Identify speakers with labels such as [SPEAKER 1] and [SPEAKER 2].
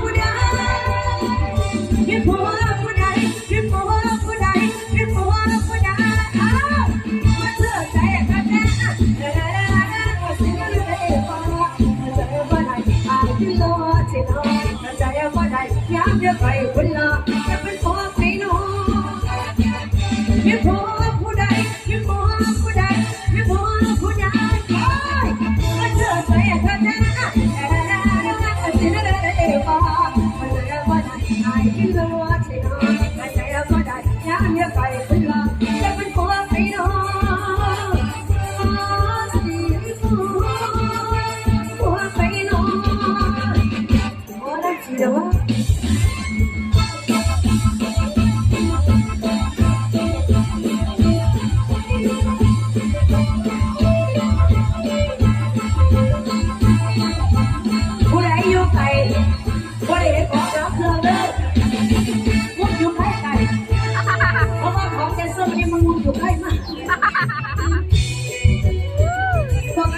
[SPEAKER 1] ผู้ใดเก็บผัวดหัวผู้ใดเก็บผัวผู้ใดเอ้ามาเชื่อหันแน่เออมาเชื่ใจกันมาใจบ่ได้อาจที่รอที่รอมาใจบ่ได้ยามเดียว เด้ได้บ่มันจะบ่ได้ไอ้ที่รู้ที่รู้มันจะได้ยามเลย Hey.